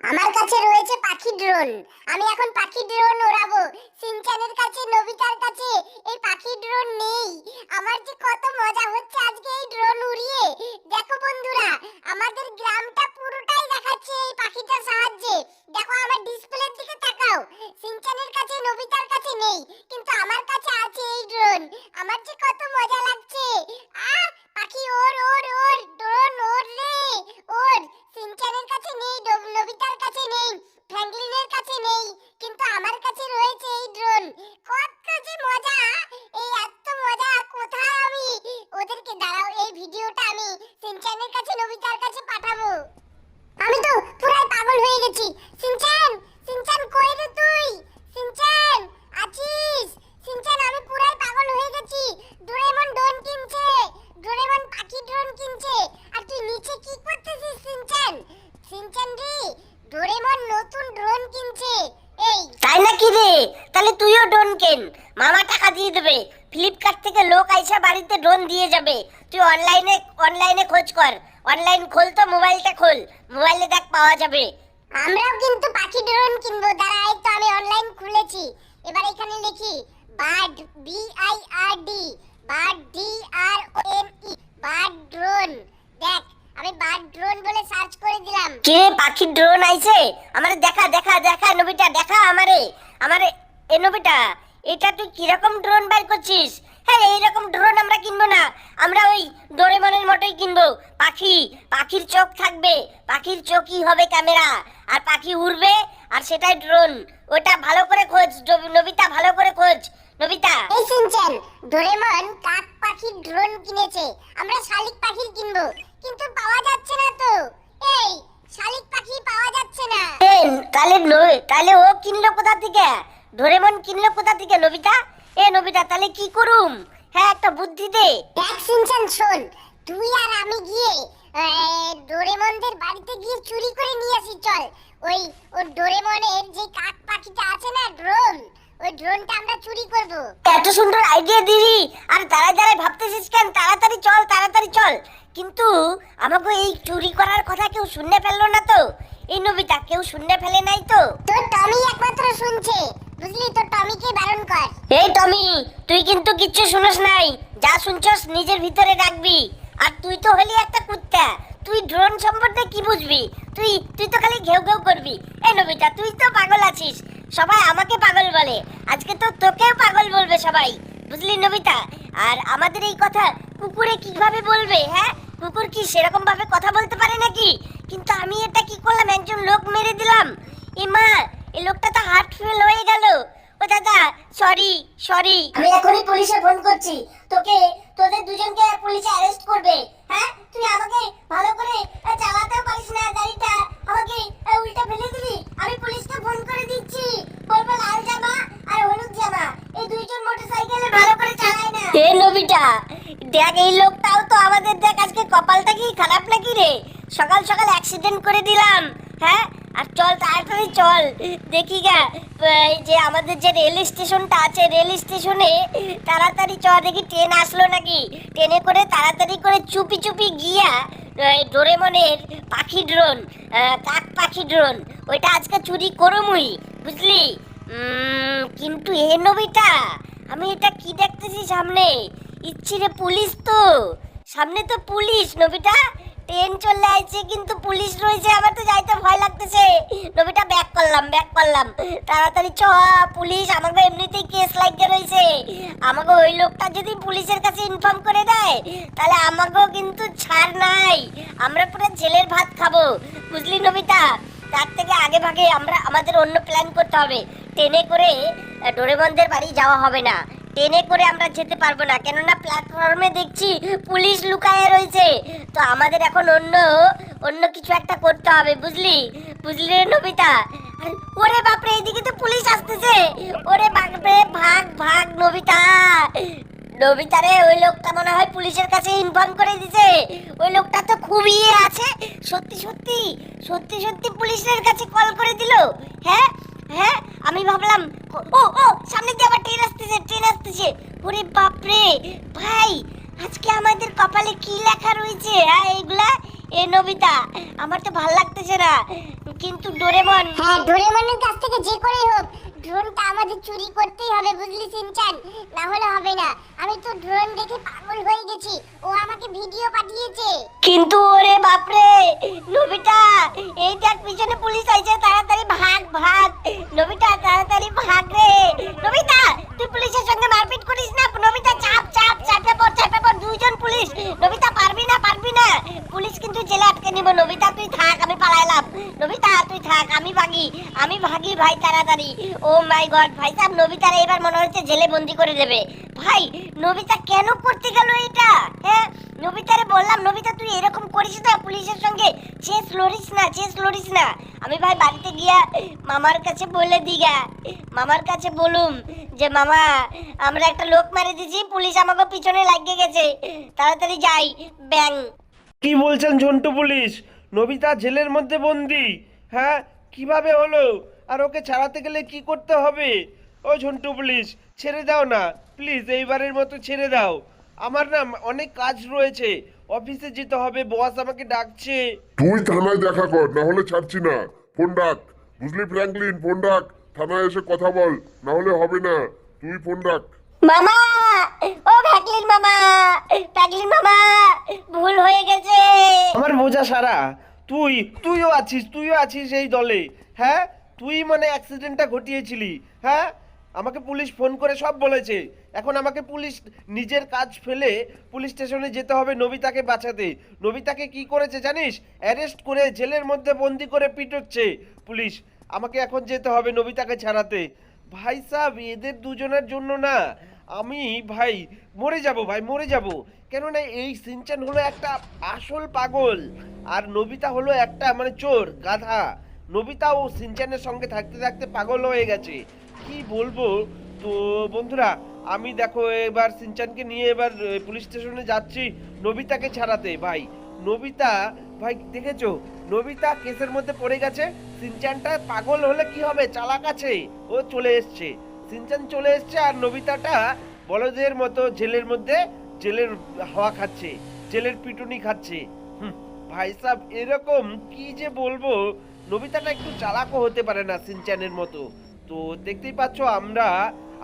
আমার কাছে রয়েছে পাখি ড্রোন। আমি এখন পাখি ড্রোন ওড়াবো। সিনচানের কাছে, নবিতার কাছে এই পাখি ড্রোন নেই। আমার যে কত মজা হচ্ছে আজকে এই ড্রোন উড়িয়ে। দেখো বন্ধুরা, আমাদের গ্রামটা পুরোটাই দেখাচ্ছে এই পাখিটার সাহায্যে। দেখো আমার ডিসপ্লের দিকে তাকাও। সিনচানের কাছে, নবিতার কাছে নেই কিন্তু আমার কাছে আছে এই ড্রোন আমার যে কত মজা লাগছে আহ পাখি ওর ওর ওর ড্রোন ওর রে ওর সিনচানের কাছে নেই ডব- নবিতার কাছে নেই ফ্র্যাঙ্কলিনের কাছে নেই কিন্তু আমার কাছে রয়েছে এই ড্রোন কত যে মজা এই এত মজা কোথায় আমি ওদেরকে দাঁড়াও এই ভিডিওটা আমি সিনচানের কাছে নবিতার কাছে পাঠাবো আমি তো পুরাই পাগল হয়ে গেছি সিনচান সিনচান কই রে তুই সিনচান আছিস সিনচান আমি পুরাই পাগল হয়ে গেছি ডোরেমন ড্রোন কিনছে ডোরেমন পাখি ড্রোন কিনছে আর তুই নিচে কি করতেছিস সিনচান সিনচান রে ডোরেমন নতুন ড্রোন কিনছে এই তাই নাকি রে তাহলে তুইও ড্রোন কেন মামা টাকা দিয়ে দেবে ফ্লিপকার্ট থেকে লোক আইসা বাড়িতে ড্রোন দিয়ে যাবে। তুই অনলাইনে অনলাইনে খোঁজ কর। অনলাইন খোল তো মোবাইলটা খোল। মোবাইলে দেখ পাওয়া যাবে। আমরাও কিন্তু পাখি ড্রোন কিনবো। দাঁড়া এই তো আমি অনলাইন খুলেছি। এবার এখানে লিখি bird B I R D bird D R O N E bird drone দেখ আমি বার্ড ড্রোন বলে সার্চ করে দিলাম। কে পাখির ড্রোন আইছে? আমারে দেখা দেখা দেখা নবিটা দেখা আমারে। আমারে এ নবিটা এটা তুই কীরকম ড্রোন বাই করছিস? হ্যাঁ এইরকম ড্রোন আমরা কিনবো না। আমরা ওই ডোরেমনের মতোই কিনবো। পাখি পাখির চোখ থাকবে। পাখির চোখই হবে ক্যামেরা। আর পাখি উড়বে আর সেটাই ড্রোন ওটা ভালো করে খোঁজ নবিতা ভালো করে খোঁজ। নবিতা। এই শুনছেন ডোরেমন কাক পাখির ড্রোন কিনেছে। আমরা শালিক পাখির কিনবো। কিন্তু পাওয়া যাচ্ছে না তো। এই শালিক পাখি পাওয়া যাচ্ছে না। তাহলে নয় তাহলে ও কিনলো কোথা থেকে? ডোরেমন কিনলো কোথা থেকে নবিতা? এ নবিতা তাহলে কি করুম? হ্যাঁ একটা বুদ্ধি দে। দেখ শুনছেন শোন তুই আর আমি গিয়ে ডোরেমনদের বাড়িতে গিয়ে চুরি করে নিয়ে আসি চল। ওই ও ডোরেমনের যে কাক পাখিটা আছে না ড্রোন ওই ড্রোনটা আমরা চুরি করব। এত সুন্দর আইডিয়া দিলি আর দাঁড়ায় দাঁড়ায় ভাবতেছিস কেন? তাড়াতাড়ি চল তাড়াতাড়ি চল। কিন্তু আমাকে এই চুরি করার কথা কেউ শুনে ফেলল না তো। এই নবিতা কেউ শুনে ফেলে নাই তো? তোর টমি একমাত্র শুনছে। বুঝলি? তোর টমিকে বারণ কর। এই টমি, তুই কিন্তু কিচ্ছু শুনস নাই। যা শুনছস নিজের ভিতরে রাখবি। আর তুই তো হলি একটা কুত্তা। তুই ড্রোন সম্পর্কে কি বুঝবি? তুই তুই তো খালি ঘেউ ঘেউ করবি। এই নবিতা, তুই তো পাগল আছিস। সবাই আমাকে পাগল বলে। আজকে তো তোকেও পাগল বলবে সবাই। বুঝলি নবিতা? আর আমাদের এই কথা কুকুরে কীভাবে বলবে হ্যাঁ? কুকুর কি সেরকম ভাবে কথা বলতে পারে নাকি? কিন্তু আমি এটা কি করলাম? একজন লোক মেরে দিলাম। এ মা এই লোকটা তো হার্ট ফেল হয়ে গেল। ও দাদা সরি সরি আমি এখনই পুলিশে ফোন করছি। তোকে তোদের দুজনকে পুলিশে অ্যারেস্ট করবে। হ্যাঁ? তুই আমাকে ভালো করে আহ, চালাতেও পারিস না গাড়িটা। আমাকে উল্টে ফেলে দিবি আমি পুলিশকে ফোন করে দিচ্ছি। বলব লাল জামা আর হলুদ জামা। এই দুইজন মোটরসাইকেলে ভালো করে চালায় না। এ নবিটা দেখ এই লোকটাও তো আমাদের দেখ আজকে কপালটা কি খারাপ নাকি রে? সকাল সকাল অ্যাক্সিডেন্ট করে দিলাম। হ্যাঁ? আর চল তাড়াতাড়ি চল। দেখি গা, এই যে আমাদের যে রেল স্টেশনটা আছে, রেল স্টেশনে তাড়াতাড়ি চল। দেখি ট্রেন আসলো নাকি? ট্রেনে করে তাড়াতাড়ি করে চুপি চুপি গিয়া ডোরেমনের পাখি ড্রোন কাক পাখি ড্রোন, ওইটা আজকে চুরি করমুই, বুঝলি? কিন্তু এ নবিটা, আমি এটা কি দেখতেছি সামনে? ইচ্ছি রে পুলিশ তো। সামনে তো পুলিশ নবিটা। ট্রেন চলে আসছে কিন্তু পুলিশ রয়েছে, আমার তো যাইতে ভয় লাগতেছে। নবিটা ব্যাক করলাম ব্যাক করলাম। তাড়াতাড়ি চ, পুলিশ, আমাকে এমনিতেই কেস লাগিয়ে রয়েছে। আমাকে ওই লোকটা যদি পুলিশের কাছে ইনফর্ম করে দেয়, তাহলে আমাকেও কিন্তু ছাড় নাই। আমরা পুরো জেলের ভাত খাব। বুঝলি নবিতা তার থেকে আগে ভাগে আমরা আমাদের অন্য প্ল্যান করতে হবে। ট্রেনে করে ডোরেমনদের বাড়ি যাওয়া হবে না। ট্রেনে করে আমরা যেতে পারব না। কেননা প্ল্যাটফর্মে দেখছি পুলিশ লুকায়ে রয়েছে। তো আমাদের এখন অন্য অন্য কিছু একটা করতে হবে, বুঝলি? বুঝলি রে নবিতা? ওরে বাপরে, এদিকে তো পুলিশ আসতেছে। ওরে বাপরে, ভাগ ভাগ নবিতা। নবিতা রে, ওই লোকটা মনে হয় পুলিশের কাছে ইনফর্ম করে দিছে। ওই লোকটা তো খুবই ইয়ে আছে। সত্যি সত্যি সত্যি সত্যি পুলিশের কাছে কল করে দিল। হ্যাঁ? হ্যাঁ আমি ভাবলাম ও ও সামনে দিয়ে আবার ট্রেন আসতেছে ট্রেন আসতেছে। ওরে বাপরে ভাই আজকে আমাদের কপালে কি লেখা রয়েছে হ্যাঁ এইগুলা এ নবিতা আমার তো ভালো লাগতেছে না। কিন্তু ডোরেমন হ্যাঁ ডোরেমনের কাছ থেকে যে করেই হোক ড্রোনটা আমাদের চুরি করতেই হবে বুঝলি সিনচান? না হলে হবে না। আমি তো ড্রোন দেখে পাগল হয়ে গেছি। ও আমাকে ভিডিও পাঠিয়েছে। কিন্তু ওরে বাপরে নবিতা এই দেখ পিছনে পুলিশ আইছে তাড়াতাড়ি ভাগ ভাগ নবিতা তাড়াতাড়ি ভাগ রে নবিতা তুই পুলিশের সঙ্গে মারপিট করিস না নবিতা চাপ চাপ চাপে পড় চাপে পড় দুইজন পুলিশ নবিতা পারবি না পারবি না পুলিশ কিন্তু জেলে আটকে নিব নবিতা তুই থাক আমি পালাইলাম নবিতা, তুই থাক, আমি ভাগি আমি ভাগি ভাই তাড়াতাড়ি। ও মাই গড, ভাই সাহেব, নবিতার এবার মনে হচ্ছে জেলে বন্দি করে দেবে। ভাই, নবিতা কেন করতে গেল এটা হ্যাঁ নবিতারে বললাম, নবিতা, তুই এরকম করিস না পুলিশের সঙ্গে। চেস লড়িস না, চেস লড়িস না। আমি ভাই বাড়িতে গিয়া মামার কাছে বলে দিগা মামার কাছে বলুম যে, মামা, আমরা একটা লোক মারি দিছি পুলিশ আমাকে পিছনে লাগিয়ে গেছে। তাড়াতাড়ি যাই, ব্যাং। কি বলছেন ঝন্টু পুলিশ? নবিতা জেলের মধ্যে বন্দি। হ্যাঁ কীভাবে হলো? আর ওকে ছাড়াতে গেলে কি করতে হবে? ও ঝন্টু পুলিশ ছেড়ে দাও না। প্লিজ এইবারের মতো ছেড়ে দাও। আমার না অনেক কাজ রয়েছে। অফিসে যেতে হবে বস আমাকে ডাকছে। তুই থানায় দেখা কর না হলে ছাড়ছি না। ফোন ডাক বুঝলি ফ্র্যাঙ্কলিন? ফোন ডাক থানায় এসে কথা বল না হলে হবে না। তুই ফোন ডাক মামা! ও মামা ভ্যাকলিন মামা, ভুল হয়ে গেছে। আমার বোঝা সারা। তুই, তুইও আছিস তুইও আছিস এই দলে হ্যাঁ? তুই মানে অ্যাক্সিডেন্টটা ঘটিয়েছিলি হ্যাঁ? আমাকে পুলিশ ফোন করে সব বলেছে। এখন আমাকে পুলিশ নিজের কাজ ফেলে পুলিশ স্টেশনে যেতে হবে নবিতাকে বাঁচাতে। নবিতাকে কি করেছে জানিস? অ্যারেস্ট করে জেলের মধ্যে বন্দি করে পিটোচ্ছে পুলিশ। আমাকে এখন যেতে হবে নবিতাকে ছাড়াতে। ভাই সাহেব এদের দুজনের জন্য না আমি ভাই মরে যাব, ভাই মরে যাব। কেননা এই সিনচান হলো একটা আসল পাগল, আর নবিতা হলো একটা মানে চোর, গাধা। নবিতা ও সিনচানের সঙ্গে থাকতে থাকতে পাগল হয়ে গেছে। কি বলব? তো বন্ধুরা, আমি দেখো এবার সিনচানকে নিয়ে এবার পুলিশ স্টেশনে যাচ্ছি নবিতাকে ছাড়াতে, ভাই। নবিতা, ভাই দেখেছ? নবিতা কেসের মধ্যে পড়ে গেছে। সিনচানটা পাগল হলে কি হবে? চালাক আছে। ও চলে এসছে। সিনচান চলে এসছে আর নবিতাটা বলদের মতো জেলের মধ্যে জেলের হাওয়া খাচ্ছে, জেলের পিটুনি খাচ্ছে। ভাই সাহেব এরকম কি যে বলব? নবিতাটা একটু চালাকও হতে পারে না সিনচানের মতো। তো দেখতেই পাচ্ছ আমরা,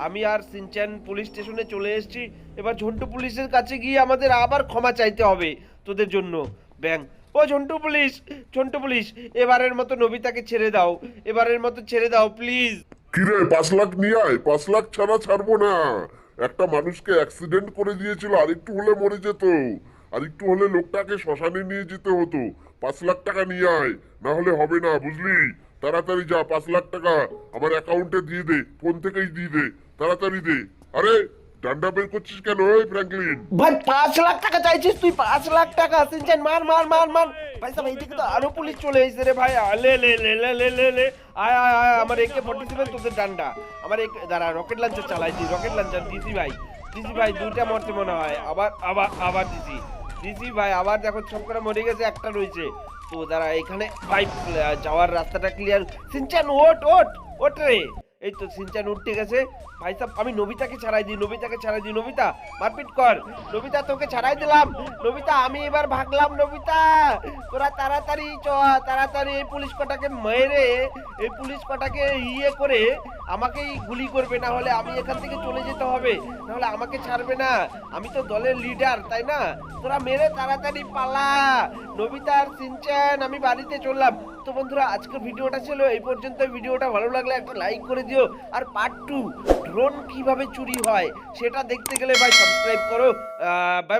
আমি আর সিনচান পুলিশ স্টেশনে চলে এসেছি। এবার ঝন্টু পুলিশের কাছে গিয়ে আমাদের আবার ক্ষমা চাইতে হবে তোদের জন্য। ব্যাং। ও ঝন্টু পুলিশ ঝন্টু পুলিশ, এবারের মতো নবিতাকে ছেড়ে দাও, এবারের মতো ছেড়ে দাও, প্লিজ। কিরে, পাঁচ লাখ নিয়ে আয়, পাঁচ লাখ ছাড়া ছাড়বো না। একটা মানুষকে অ্যাক্সিডেন্ট করে দিয়েছিল, আরেকটু হলে মরে যেত। আরেকটু হলে লোকটাকে শ্মশানে নিয়ে যেতে হতো। পাঁচ লাখ টাকা নিয়ে আয়, না হলে হবে না, বুঝলি? তাড়াতাড়ি যা, পাঁচ লাখ টাকা আমার অ্যাকাউন্টে দিয়ে দে ফোন থেকেই দিয়ে দে, তাড়াতাড়ি দে। আরে বের করছিস কেন ওই ফ্র্যাঙ্কলিন? ভাই, পাঁচ লাখ টাকা চাইছিস তুই? পাঁচ লাখ টাকা মার মার মার মার। ভাই এইদিকে তো আরও পুলিশ চলে এসেছে রে ভাই। লে লে লে লে লে লে লে। আয় আয় আয়, আমার একে তোদের ডান্ডা। আমার এক দাঁড়া রকেট চালাইছি রকেট লঞ্চার দিছি ভাই। দিছি ভাই, দুইটা মরতে মনে হয়। আবার আবার আবার দিছি। দিছি ভাই, আবার দেখো সব করে মরে গেছে, একটা রয়েছে। তো দাঁড়া, এখানে ভাই যাওয়ার রাস্তাটা ক্লিয়ার সিনচান ওট ওট ওট রে। এই তো সিনচান উঠতে গেছে। ভাই সাহেব আমি নবিতাকে ছাড়াই দিই, নবিতাকে ছাড়াই দিই। নবিতা, মারপিট কর। নবিতা, তোকে ছাড়াই দিলাম। নবিতা, আমি এবার ভাগলাম, নবিতা। তোরা তাড়াতাড়ি চ, তাড়াতাড়ি এই পুলিশ কটাকে মেরে, এই পুলিশ কটাকে ইয়ে করে আমাকেই গুলি করবে, না হলে আমি এখান থেকে চলে যেতে হবে। নাহলে আমাকে ছাড়বে না। আমি তো দলের লিডার তাই না? তোরা মেরে তাড়াতাড়ি পালা। নবিতা আর সিনচান আমি বাড়িতে চললাম। তো বন্ধুরা, আজকের ভিডিওটা ছিল এই পর্যন্ত। ভিডিওটা ভালো লাগলে একটা লাইক করে দিও। আর পার্ট টু ড্রোন কীভাবে চুরি হয় সেটা দেখতে গেলে ভাই সাবস্ক্রাইব করো। বাই